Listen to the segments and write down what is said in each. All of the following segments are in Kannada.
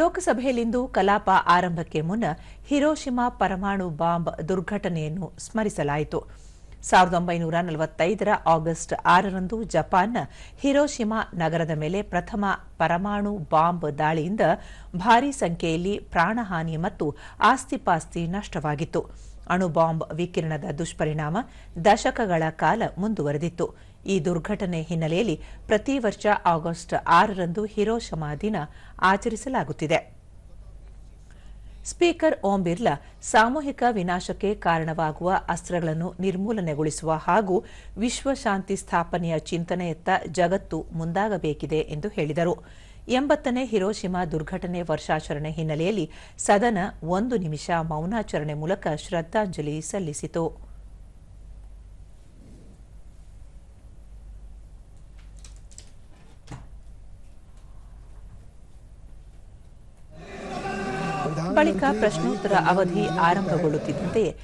ಲೋಕಸಭೆಯಲ್ಲಿಂದು ಕಲಾಪ ಆರಂಭಕ್ಕೆ ಮುನ್ನ ಹಿರೋಶಿಮಾ ಪರಮಾಣು ಬಾಂಬ್ ದುರ್ಘಟನೆಯನ್ನು ಸ್ಮರಿಸಲಾಯಿತು. ಸಾವಿರದ ಒಂಬೈನೂರ ನಲವತ್ತೈದರ ಆಗಸ್ಟ್ ಆರರಂದು ಜಪಾನ್ನ ಹಿರೋಶಿಮಾ ನಗರದ ಮೇಲೆ ಪ್ರಥಮ ಪರಮಾಣು ಬಾಂಬ್ ದಾಳಿಯಿಂದ ಭಾರೀ ಸಂಖ್ಯೆಯಲ್ಲಿ ಪ್ರಾಣಹಾನಿ ಮತ್ತು ಆಸ್ತಿಪಾಸ್ತಿ ನಷ್ಟವಾಗಿತ್ತು. ಅಣುಬಾಂಬ್ ವಿಕಿರಣದ ದುಷ್ಪರಿಣಾಮ ದಶಕಗಳ ಕಾಲ ಮುಂದುವರೆದಿತ್ತು. ಈ ದುರ್ಘಟನೆ ಹಿನ್ನೆಲೆಯಲ್ಲಿ ಪ್ರತಿ ವರ್ಷ ಆಗಸ್ಟ್ ಆರರಂದು ಹಿರೋಶಮಾ ದಿನ ಆಚರಿಸಲಾಗುತ್ತಿದೆ. ಸ್ಪೀಕರ್ ಓಂ ಬಿರ್ಲಾ ಸಾಮೂಹಿಕ ವಿನಾಶಕ್ಕೆ ಕಾರಣವಾಗುವ ಅಸ್ತ್ರಗಳನ್ನು ನಿರ್ಮೂಲನೆಗೊಳಿಸುವ ಹಾಗೂ ವಿಶ್ವಶಾಂತಿ ಸ್ಥಾಪನೆಯ ಚಿಂತನೆಯತ್ತ ಜಗತ್ತು ಮುಂದಾಗಬೇಕಿದೆ ಎಂದು ಹೇಳಿದರು. ಎಂಬತ್ತನೇ ಹಿರೋಶಿಮಾ ದುರ್ಘಟನೆ ವರ್ಷಾಚರಣೆ ಹಿನ್ನೆಲೆಯಲ್ಲಿ ಸದನ ಒಂದು ನಿಮಿಷ ಮೌನಾಚರಣೆ ಮೂಲಕ ಶ್ರದ್ಧಾಂಜಲಿ ಸಲ್ಲಿಸಿತು. ಬಳಿಕ ಪ್ರಶ್ನೋತ್ತರ ಅವಧಿ ಆರಂಭಗೊಳ್ಳುತ್ತಿದ್ದಂತೆಯೇ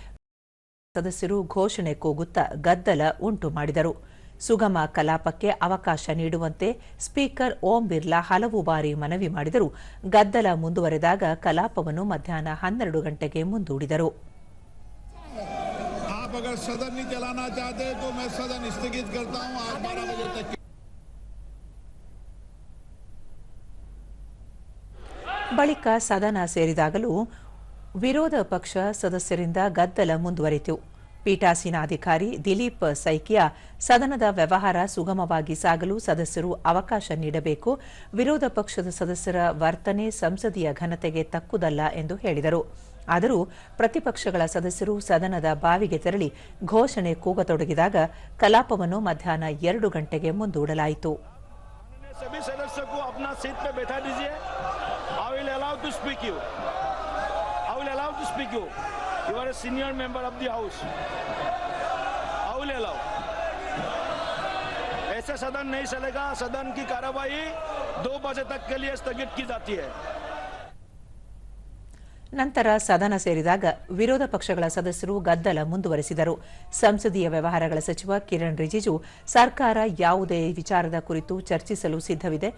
ಸದಸ್ಯರು ಘೋಷಣೆ ಕೂಗುತ್ತಾ ಗದ್ದಲ ಉಂಟು ಮಾಡಿದರು. ಸುಗಮ ಕಲಾಪಕ್ಕೆ ಅವಕಾಶ ನೀಡುವಂತೆ ಸ್ಪೀಕರ್ ಓಂ ಬಿರ್ಲಾ ಹಲವು ಬಾರಿ ಮನವಿ ಮಾಡಿದರೂ. ಗದ್ದಲ ಮುಂದುವರೆದಾಗ ಕಲಾಪವನ್ನು ಮಧ್ಯಾಹ್ನ ಹನ್ನೆರಡು ಗಂಟೆಗೆ ಮುಂದೂಡಿದರು. ಬಳಿಕ ಸದನ ಸೇರಿದಾಗಲೂ ವಿರೋಧ ಪಕ್ಷ ಸದಸ್ಯರಿಂದ ಗದ್ದಲ ಮುಂದುವರಿತು. ಪೀಠಾಸೀನಾಧಿಕಾರಿ ದಿಲೀಪ್ ಸೈಕಿಯಾ ಸದನದ ವ್ಯವಹಾರ ಸುಗಮವಾಗಿ ಸಾಗಲು ಸದಸ್ಯರು ಅವಕಾಶ ನೀಡಬೇಕು. ವಿರೋಧ ಪಕ್ಷದ ಸದಸ್ಯರ ವರ್ತನೆ ಸಂಸದೀಯ ಘನತೆಗೆ ತಕ್ಕುದಲ್ಲ ಎಂದು ಹೇಳಿದರು. ಆದರೂ ಪ್ರತಿಪಕ್ಷಗಳ ಸದಸ್ಯರು ಸದನದ ಬಾವಿಗೆ ತೆರಳಿ ಘೋಷಣೆ ಕೂಗತೊಡಗಿದಾಗ ಕಲಾಪವನ್ನು ಮಧ್ಯಾಹ್ನ ಎರಡು ಗಂಟೆಗೆ ಮುಂದೂಡಲಾಯಿತು. speak you I will allow to speak you you are a senior member of the house I will allow ऐसे सदन नहीं चलेगा सदन की कार्रवाई दो बजे तक के लिए स्थगित की जाती है ನಂತರ ಸದನ ಸೇರಿದಾಗ ವಿರೋಧ ಪಕ್ಷಗಳ ಸದಸ್ಯರು ಗದ್ದಲ ಮುಂದುವರೆಸಿದರು ಸಂಸದೀಯ ವ್ಯವಹಾರಗಳ ಸಚಿವ ಕಿರಣ್ ರಿಜಿಜು ಸರ್ಕಾರ ಯಾವುದೇ ವಿಚಾರದ ಕುರಿತು ಚರ್ಚಿಸಲು ಸಿದ್ಧವಿದೆ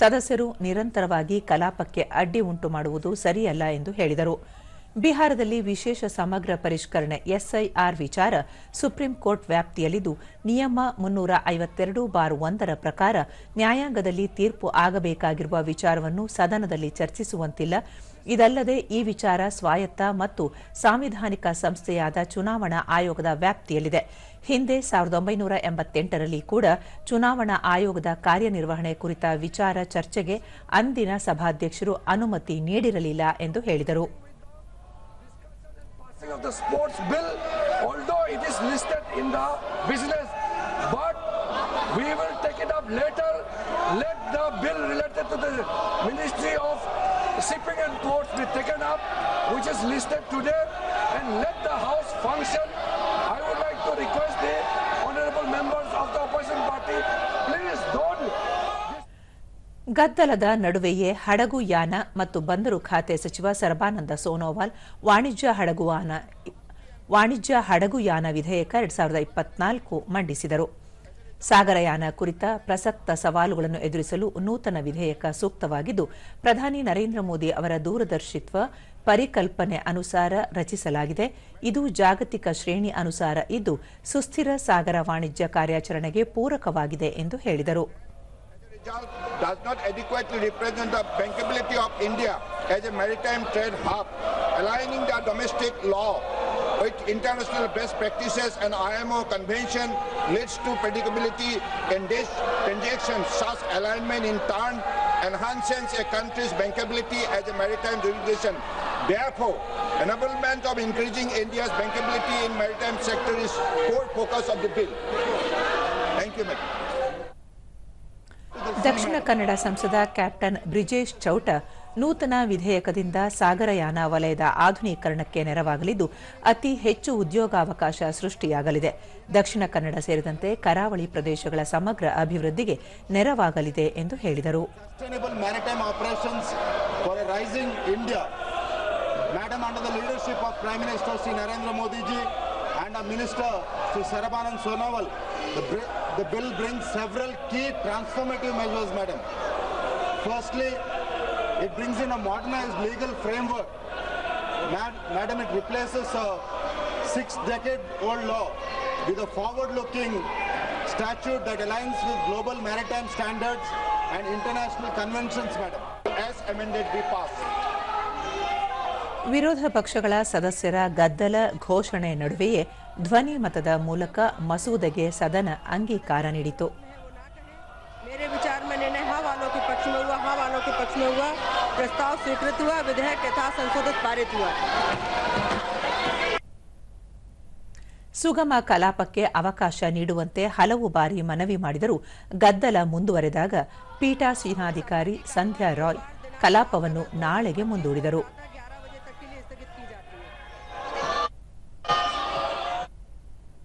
ಸದಸ್ಯರು ನಿರಂತರವಾಗಿ ಕಲಾಪಕ್ಕೆ ಅಡ್ಡಿ ಉಂಟು ಮಾಡುವುದು ಸರಿಯಲ್ಲ ಎಂದು ಹೇಳಿದರು ಬಿಹಾರದಲ್ಲಿ ವಿಶೇಷ ಸಮಗ್ರ ಪರಿಷ್ಕರಣೆ, ಎಸ್ಐಆರ್ ವಿಚಾರ ಸುಪ್ರೀಂ ಕೋರ್ಟ್ ವ್ಯಾಪ್ತಿಯಲ್ಲಿದ್ದು, ನಿಯಮ ಮುನ್ನೂರ ಐವತ್ತೆರಡು ಬಾರ್ ಒಂದರ ಪ್ರಕಾರ ನ್ಯಾಯಾಂಗದಲ್ಲಿ ತೀರ್ಪು ಆಗಬೇಕಾಗಿರುವ ವಿಚಾರವನ್ನು ಸದನದಲ್ಲಿ ಚರ್ಚಿಸುವಂತಿಲ್ಲ. ಇದಲ್ಲದೆ ಈ ವಿಚಾರ ಸ್ವಾಯತ್ತ ಮತ್ತು ಸಾಂವಿಧಾನಿಕ ಸಂಸ್ಥೆಯಾದ ಚುನಾವಣಾ ಆಯೋಗದ ವ್ಯಾಪ್ತಿಯಲ್ಲಿದೆ. ಹಿಂದೆ ಸಾವಿರದ ಒಂಬೈನೂರ ಎಂಬತ್ತೆಂಟರಲ್ಲಿ ಕೂಡ ಚುನಾವಣಾ ಆಯೋಗದ ಕಾರ್ಯನಿರ್ವಹಣೆ ಕುರಿತ ವಿಚಾರ ಚರ್ಚೆಗೆ ಅಂದಿನ ಸಭಾಧ್ಯಕ್ಷರು ಅನುಮತಿ ನೀಡಿರಲಿಲ್ಲ ಎಂದು ಹೇಳಿದರು. Passing of the sports bill, although it is listed in the business, but we will take it up later. Let the bill related to the Ministry of Shipping and Ports be taken up, which is listed today, and let the House function. I would like to request the honorable members of the opposition party, please don't ಗದ್ದಲದ ನಡುವೆಯೇ ಹಡಗು ಯಾನ ಮತ್ತು ಬಂದರು ಖಾತೆ ಸಚಿವ ಸರ್ಬಾನಂದ ಸೋನೋವಾಲ್ ವಾಣಿಜ್ಯ ಹಡಗುವಾನ ವಾಣಿಜ್ಯ ಹಡಗುಯಾನ ವಿಧೇಯಕ ಎರಡ್ ಸಾವಿರದ ಇಪ್ಪತ್ನಾಲ್ಕು ಮಂಡಿಸಿದರು. ಸಾಗರಯಾನ ಕುರಿತ ಪ್ರಸಕ್ತ ಸವಾಲುಗಳನ್ನು ಎದುರಿಸಲು ನೂತನ ವಿಧೇಯಕ ಸೂಕ್ತವಾಗಿದ್ದು, ಪ್ರಧಾನಿ ನರೇಂದ್ರ ಮೋದಿ ಅವರ ದೂರದರ್ಶಿತ್ವ ಪರಿಕಲ್ಪನೆ ಅನುಸಾರ ರಚಿಸಲಾಗಿದೆ. ಇದು ಜಾಗತಿಕ ಶ್ರೇಣಿ ಅನುಸಾರ ಇದ್ದು, ಸುಸ್ಥಿರ ಸಾಗರ ವಾಣಿಜ್ಯ ಕಾರ್ಯಾಚರಣೆಗೆ ಪೂರಕವಾಗಿದೆ ಎಂದು ಹೇಳಿದರು. Does not adequately represent the bankability of India as a maritime trade hub, aligning the domestic law with international best practices and IMO convention leads to predictability in this transaction. Such alignment in turn enhances a country's bankability as a maritime jurisdiction. Therefore, enablement of increasing India's bankability in maritime sector is core focus of the bill. Thank you, madam. Dakshina Kannada ಸಂಸದ ಕ್ಯಾಪ್ಟನ್ ಬ್ರಿಜೇಶ್ ಚೌಟ ನೂತನ ವಿಧೇಯಕದಿಂದ ಸಾಗರಯಾನ ವಲಯದ ಆಧುನೀಕರಣಕ್ಕೆ ನೆರವಾಗಲಿದ್ದು, ಅತಿ ಹೆಚ್ಚು ಉದ್ಯೋಗಾವಕಾಶ ಸೃಷ್ಟಿಯಾಗಲಿದೆ. ದಕ್ಷಿಣ ಕನ್ನಡ ಸೇರಿದಂತೆ ಕರಾವಳಿ ಪ್ರದೇಶಗಳ ಸಮಗ್ರ ಅಭಿವೃದ್ಧಿಗೆ ನೆರವಾಗಲಿದೆ ಎಂದು ಹೇಳಿದರು. Minister Shri Sarbanand Sonowal the, the bill brings several key transformative measures, Madam. Firstly, It brings in a modernized legal framework. Ma- Madam, it replaces a six-decade-old law with a forward-looking statute that aligns with global maritime standards and international conventions, madam. As amended, be passed. ವಿರೋಧ ಪಕ್ಷಗಳ ಸದಸ್ಯರ ಗದ್ದಲ ಘೋಷಣೆ ನಡುವೆಯೇ ಧ್ವನಿ ಮತದ ಮೂಲಕ ಮಸೂದೆಗೆ ಸದನ ಅಂಗೀಕಾರ ನೀಡಿತು. ಸುಗಮ ಕಲಾಪಕ್ಕೆ ಅವಕಾಶ ನೀಡುವಂತೆ ಹಲವು ಬಾರಿ ಮನವಿ ಮಾಡಿದರೂ ಗದ್ದಲ ಮುಂದುವರೆದಾಗ ಪೀಠಾಸೀನಾಧಿಕಾರಿ ಸಂಧ್ಯಾ ರಾಯ್ ಕಲಾಪವನ್ನು ನಾಳೆಗೆ ಮುಂದೂಡಿದರು.